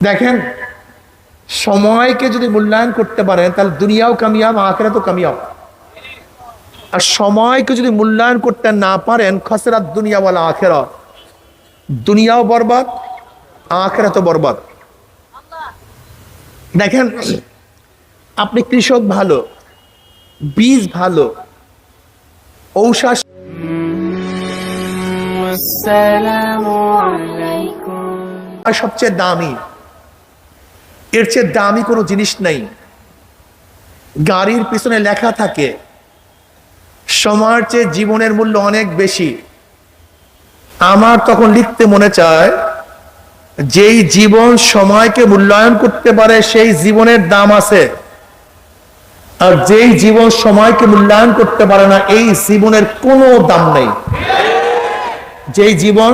দেখেন সময়কে যদি মূল্যায়ন করতে পারেন তাহলে দুনিয়াও কামিয়াব আখেরা তো কামিয়াব। আর সময়কে যদি মূল্যায়ন করতে না পারেন খসরাত দুনিয়াওয়ালা আখেরা দুনিয়াও বরবাদ আখেরা তো বরবাদ। দেখেন আপনি কৃষক ভালো বীজ ভালো ঔষধ সবচেয়ে দামি এর চেয়ে দামি কোনো জিনিস নেই। গাড়ির পিছনে লেখা থাকে, সময়ের চেয়ে জীবনের মূল্য অনেক বেশি। আমার তখন লিখতে মনে চায়, যেই জীবন সময়কে মূল্যায়ন করতে পারে, সেই জীবনের দাম আছে। আর যেই জীবন সময়কে মূল্যায়ন করতে পারে না, এই জীবনের কোনো দাম নেই। যেই জীবন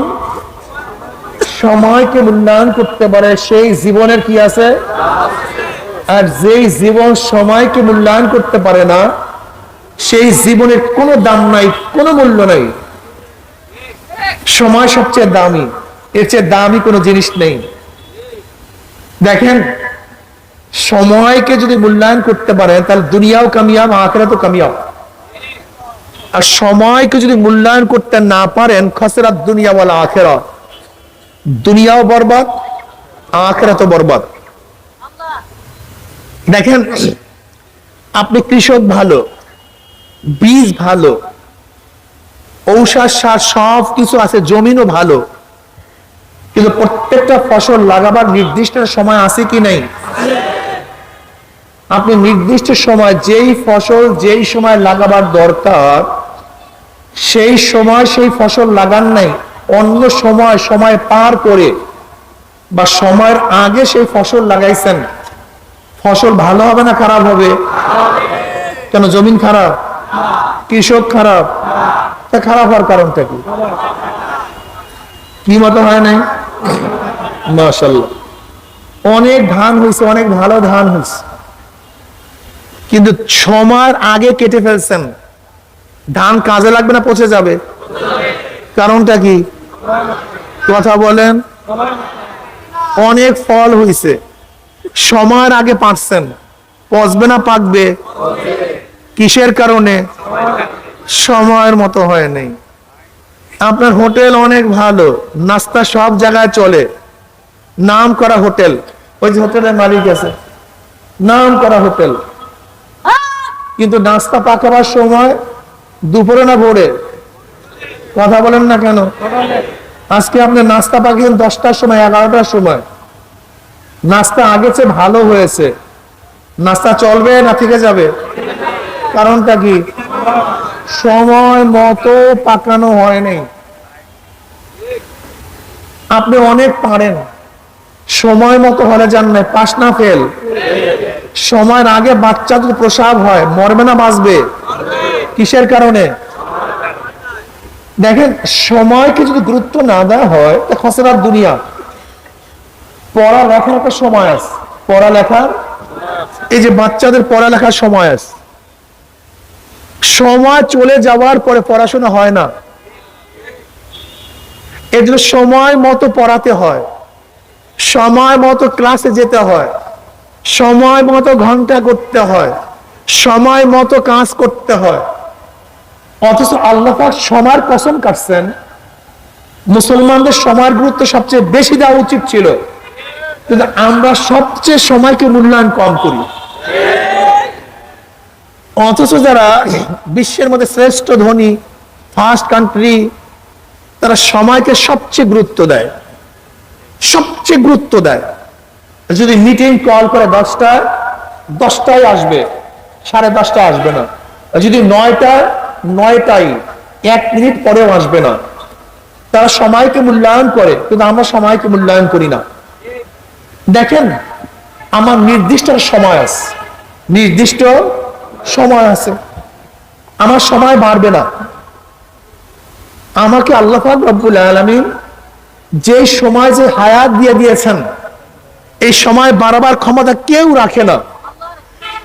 সময়কে মূল্যায়ন করতে পারে, সেই জীবনের কি আছে? আর যেই জীবন সময়কে মূল্যায়ন করতে পারে না, সেই জীবনের কোনো দাম নাই, কোনো মূল্য নাই। সময় সবচেয়ে দামি, এর চেয়ে দামি কোনো জিনিস নেই। দেখেন, সময়কে যদি মূল্যায়ন করতে পারেন তাহলে দুনিয়াও কামিয়াব আখেরা তো কামিয়াব। আর সময়কে যদি মূল্যায়ন করতে না পারেন, খসরাত দুনিয়াওয়ালা আখেরা দুনিয়াও বরবাদ আখেরা তো বরবাদ। দেখেন, আপনি কৃষক ভালো, বীজ ভালো, ঔষধ সার সব কিছু আছে, জমিনও ভালো, কিন্তু প্রত্যেকটা ফসল লাগাবার নির্দিষ্ট সময় আছে কি নাই? আপনি নির্দিষ্ট সময় যেই ফসল যেই সময় লাগাবার দরকার, সেই সময় সেই ফসল লাগান নাই। অন্য সময় সময় পার করে বা সময়ের আগে সেই ফসল লাগাইছেন, ফসল ভালো হবে না খারাপ হবে? কেন জমিন খারাপ? কৃষক খারাপ? তা খারাপ হওয়ার কারণটা কি? কি মতো হয় নাই? মাশাল্লাহ অনেক ধান হয়েছে অনেক ভালো ধান হয়েছে কিন্তু সময়ের আগে কেটে ফেলছেন। ধান কাজে লাগবে না, পচে যাবে। কারণটা কি? কথা বলেন। অনেক ফল হইছে। সময়ের আগে পাকছেন পচবে না, পাকবে। কিসের কারণে? সময়ের মতো হয় নাই। আপনার হোটেল অনেক ভালো। নাস্তা সব জায়গায় চলে। নাম করা হোটেল। ওই যে হোটেলের মালিক আছে। নাম করা হোটেল। কিন্তু নাস্তা পাকাবার সময় দুপুরে না ভোরে? কথা বলেন না কেন? আজকে আপনি নাস্তা পাকিয়েন দশটার সময়, এগারোটার সময়। নাস্তা আগে চেয়ে ভালো হয়েছে। নাস্তা চলবে না থেকে যাবে? কারণটা কি? সময় মতো পাকানো হয় নাই। আপনি অনেক পারেন। সময় মতো হলে যান নাই, পাস না ফেল। সময়ের আগে বাচ্চা প্রসাব হয়, মরবে না, বাঁচবে। কিসের কারণে? দেখেন, সময়কে যদি গুরুত্ব না দেওয়া হয় তা খসরার দুনিয়া। পড়ালেখার একটা সময় আছে। পড়ালেখার এই যে বাচ্চাদের পড়ালেখার সময় আছে। সময় চলে যাওয়ার পরে পড়াশোনা হয় না। জন্য সময় মতো পড়াতে হয়। সময় মতো ক্লাসে যেতে হয়। সময় মতো ঘণ্টা করতে হয়। সময় মতো কাজ করতে হয়। অথচ আল্লাহ পাক সময়ের কসম কাটছেন। মুসলমানদের সময়ের গুরুত্ব সবচেয়ে বেশি দেওয়া উচিত ছিল। কিন্তু আমরা সবচেয়ে সময়কে মূল্যায়ন কম করি। অথচ যারা বিশ্বের মধ্যে শ্রেষ্ঠ ধনী ফার্স্ট কান্ট্রি তারা সময়কে সবচেয়ে গুরুত্ব দেয়। সবচেয়ে গুরুত্ব দেয়। যদি মিটিং কল করে দশটায় দশটায় আসবে, সাড়ে দশটায় আসবে না। যদি নয়টায় নয়টাই এক মিনিট পরেও আসবে না। তারা সময়কে মূল্যায়ন করে, কিন্তু আমরা সময়কে মূল্যায়ন করি না। দেখেন, আমার নির্দিষ্ট সময় আছে। নির্দিষ্ট সময় আছে। আমার সময় বাড়বে না। আমাকে আল্লাহ রব্বুল আলামিন যে সময়, যে হায়াত দিয়ে দিয়েছেন, এই সময় বাড়াবার ক্ষমতা কেউ রাখে না।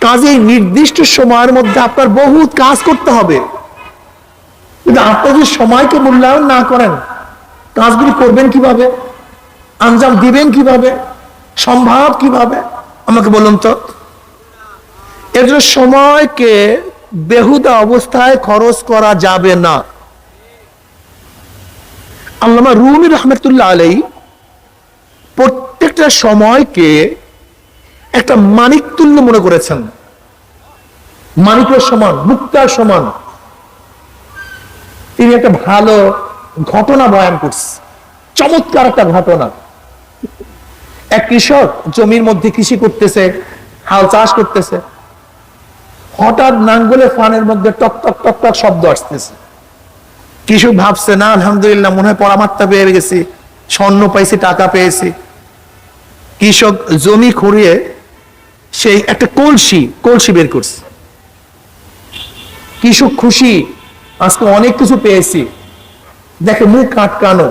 কাজেই নির্দিষ্ট সময়ের মধ্যে আপনার বহুত কাজ করতে হবে। কিন্তু আপনি যদি সময়কে মূল্যায়ন না করেন, কাজগুলি করবেন কীভাবে? আঞ্জাম দিবেন কীভাবে? সম্ভব কীভাবে? আমাকে বলুন তো। এর জন্য সময়কে বেহুদা অবস্থায় খরচ করা যাবে না। আল্লামা রুমি রহমতুল্লাহ আলাই প্রত্যেকটা সময়কে একটা মানিক তুল্য মনে করেছেন। মানিকের সমান, মুক্তার সমান। তিনি একটা ভালো ঘটনা বয়ান করছে। চমৎকার একটা ঘটনা। এক কৃষক জমির মধ্যে কৃষি করতেছে, হাল চাষ করতেছে। হঠাৎ নাঙ্গলে ফানের মধ্যে টক টক টক টক শব্দ আসতেছে। কৃষক ভাবছে, না, আলহামদুলিল্লাহ, মনে হয় পরামাত্মা পেয়ে গেছি, স্বর্ণ পাইছি, টাকা পেয়েছি। কৃষক জমি খুঁড়িয়ে সেই একটা কলসি কলসি বের করছে। কৃষক খুশি আজকে অনেক কিছু পেয়েছি। দেখে মুখ আটকানো।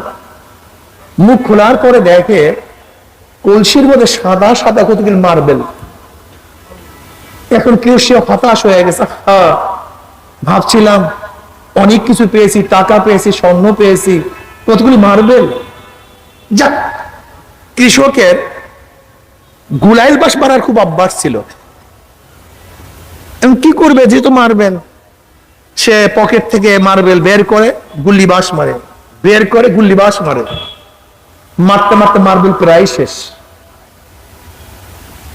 মুখ খোলার পরে দেখে কলসির মধ্যে সাদা সাদা কতগুলি মার্বেল। এখন কেউ সে হতাশ হয়ে গেছে। ভাবছিলাম অনেক কিছু পেয়েছি, টাকা পেয়েছি, স্বর্ণ পেয়েছি, কতগুলি মার্বেল। যাক, কৃষকের গুলাইল বাস মারার খুব অভ্যাস ছিল। কি করবে যেহেতু মারবেন। সে পকেট থেকে মার্বেল বের করে গুল্লি বাস মারে। বের করে গুল্লি বাস মারে। মারতে মারতে মার্বেল প্রায় শেষ।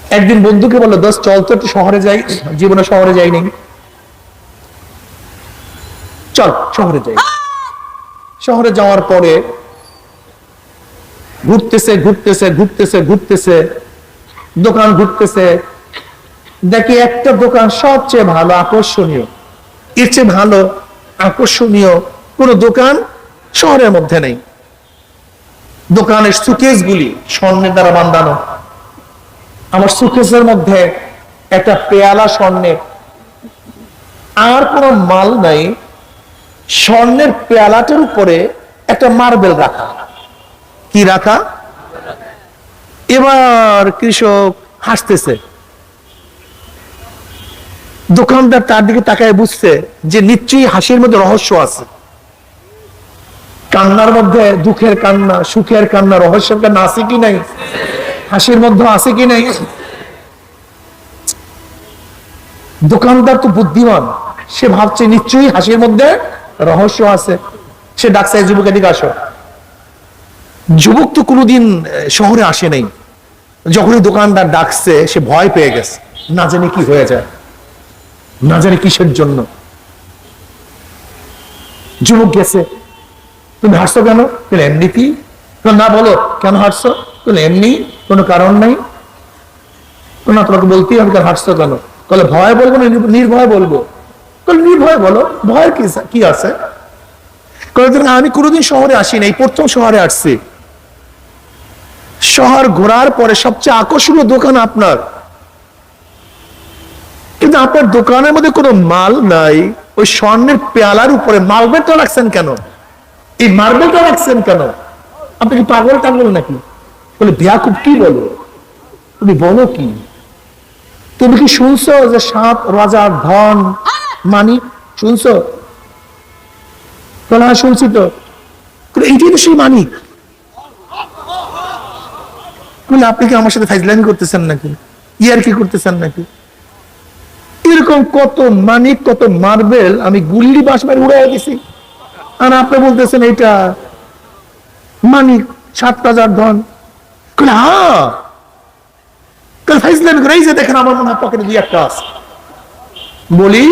একদিন বন্ধুকে বলল, দোস্ত, চল তো একটু শহরে যাই। জীবনে শহরে যাই নাই চল, শহরে যাই। শহরে যাওয়ার পরে ঘুরতেছে ঘুরতেছে ঘুরতেছে ঘুরতেছে। দোকান ঘুরতেছে। দেখি একটা দোকান সবচেয়ে ভালো, আকর্ষণীয়। এর চেয়ে ভালো, আকর্ষণীয় কোন দোকান শহরের মধ্যে নেই। দোকানের সুকেস গুলি স্বর্ণের দ্বারা বান্ধানো। আমার সুকেসের মধ্যে একটা পেয়ালা স্বর্ণের আর কোনো মাল নাই। স্বর্ণের পেয়ালাটার উপরে একটা মার্বেল রাখা। কি রাখা? এবার কৃষক হাসতেছে। দোকানদার তার দিকে তাকায় বুঝছে যে নিশ্চয়ই হাসির মধ্যে রহস্য আছে। কান্নার মধ্যে দুঃখের কান্না, সুখের কান্না, রহস্যের কান্না আছে কি নাই? হাসির মধ্যে আছে কি নাই? দোকানদার তো বুদ্ধিমান, সে ভাবছে নিশ্চয়ই হাসির মধ্যে রহস্য আছে। সে ডাকছে "এই যুবক, এদিকে আসো। যুবক তো কোনোদিন শহরে আসে নাই। যখনই দোকানদার ডাকছে, সে ভয় পেয়ে গেছে। না জানি কি হয়ে যায়। না জানি কিসের জন্য। যুবক গেছে। তুমি হাসছো কেন? তুমি এমনিতেই না, বলো, কেন হাসছো? তুমি এমনি কোনো কারণ নাই। না, তোমাকে বলতেই হবে কেন হাসছো কেন? তাহলে ভয় বলব না নির্ভয় বলব। তাহলে নির্ভয় বলো, ভয় কি আছে আমি কোনোদিন শহরে আসি নাই, প্রথম শহরে আসছি। শহর ঘোরার পরে সবচেয়ে আকর্ষণীয় দোকান আপনার। কিন্তু আপনার দোকানের মধ্যে কোনো মাল নাই, ওই স্বর্ণের পেয়ালার উপরে মার্বেলটা রাখছেন কেন? এই মার্বেলটা রাখছেন কেন? আপনি কি পাগল টাগল নাকি? বলে বিয়াকুব কি বলো? তুমি বলো কি? তুমি কি শুনছো যে সাত রাজার ধন মানিক শুনছো? বলে হ্যাঁ শুনছি তো। এইটাই তো সেই মানিক আপনি কি আমার সাথে ফাইজলামি করতেছেন নাকি? ইয়ার কি করতেছেন নাকি? এরকম কত মানিক, কত মার্বেল আমি গুল্লি বাস মারি উড়াই দিছি। আর আপনি বলতেছেন এটা মানিক, সাত হাজার ধন। হ্যাঁ দেখেন, আমার মনে হয় পকেটে একটা বলি,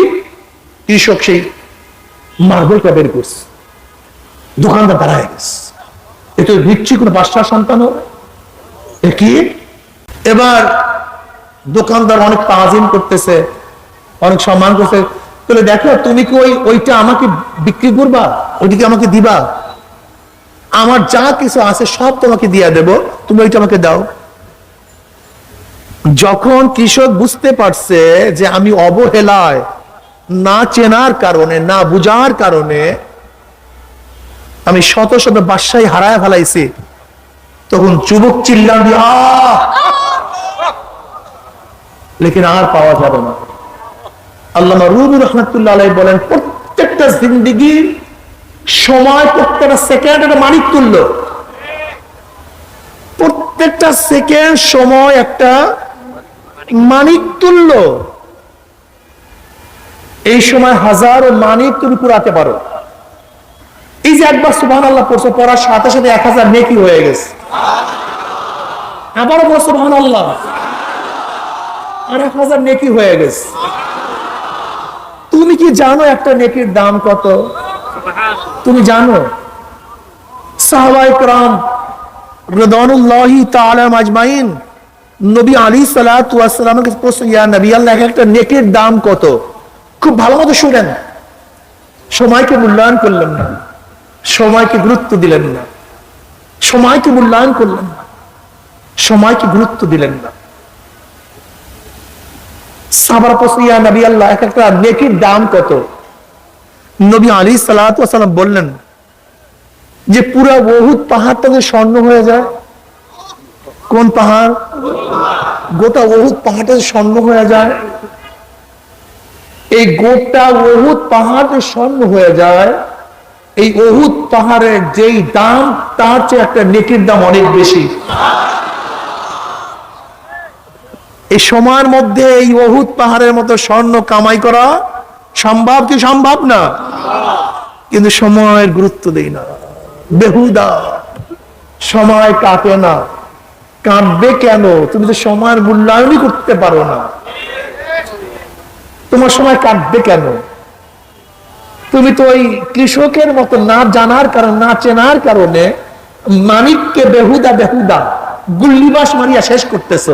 কৃষক সেই বের করছে। দোকানদার দাঁড়ায় গেছে। এ তো কোনো সন্তান হবে। এ কি? এবার দোকানদার অনেক তাজিম করতেছে। অনেক সম্মান করছে। বলে দেখো, তুমি কি ওই ওইটা আমাকে বিক্রি করবা? ওইটিকে আমাকে দিবা? আমার যা কিছু আছে সব তোমাকে দিয়ে দেব। তুমি ওইটা আমাকে দাও। যখন কৃষক বুঝতে পারছে যে আমি অবহেলায় না চেনার কারণে, না বুঝার কারণে আমি শত শত বাসায় হারায় ফেলাইছি, তখন যুবক চিল্লান লেকিন আর পাওয়া যাবে না। আল্লাহ রুবুর রহমতুল্লাহ আলাই বলেন, প্রত্যেকটা জিন্দিগি সময় প্রত্যেকটা সেকেন্ড একটা মানিক তুল্য প্রত্যেকটা সেকেন্ড সময় একটা মানিক তুল্য এই সময় হাজারো মানিক তুমি কুড়াতে পারো। এই যে একবার সুবাহ আল্লাহ পড়ছো, পড়ার সাথে সাথে এক হাজার নেকি হয়ে গেছে। আবারও বলছো সুবাহ আল্লাহ আর এক হাজার নেকি হয়ে গেছে। তুমি কি জানো একটা নেকির দাম কত? তুমি জানো? সাহবাইকরাম রদানুল্লাহি তাআলা মাজমাইন নবী আলী প্রশ্ন, ইয়া নবী আল্লাহ একটা নেকির দাম কত? খুব ভালো মতো শুনেন। সময়কে মূল্যায়ন করলেন না। সময়কে গুরুত্ব দিলেন না। সময়কে মূল্যায়ন করলেন না। সময়কে গুরুত্ব দিলেন না। নবী আল্লাহ, এক একটা নেকির দাম কত? নবী আলী সালাম বললেন যে পুরা বহুত পাহাড়টা যে স্বর্ণ হয়ে যায়। কোন পাহাড়? গোটা বহুত স্বর্ণ হয়ে যায়। এই গোটা বহুত পাহাড় স্বর্ণ হয়ে যায়। এই অহুত পাহাড়ের যেই দাম, তার চেয়ে একটা নেকির দাম অনেক বেশি। এই সময়ের মধ্যে এই অহুত পাহাড়ের মতো স্বর্ণ কামাই করা সম্ভব কি সম্ভব না? কিন্তু সময়ের গুরুত্ব দেই না। বেহুদা, সময় কাটে না। কাঁদবে কেন? তুমি তো সময়ের মূল্যায়নই করতে পারো না। তোমার সময় কাটবে কেন? তুমি তো ওই কৃষকের মতো না জানার কারণ, না চেনার কারণে মানিককে বেহুদা বেহুদা, গুল্লিবাস মারিয়া শেষ করতেছ।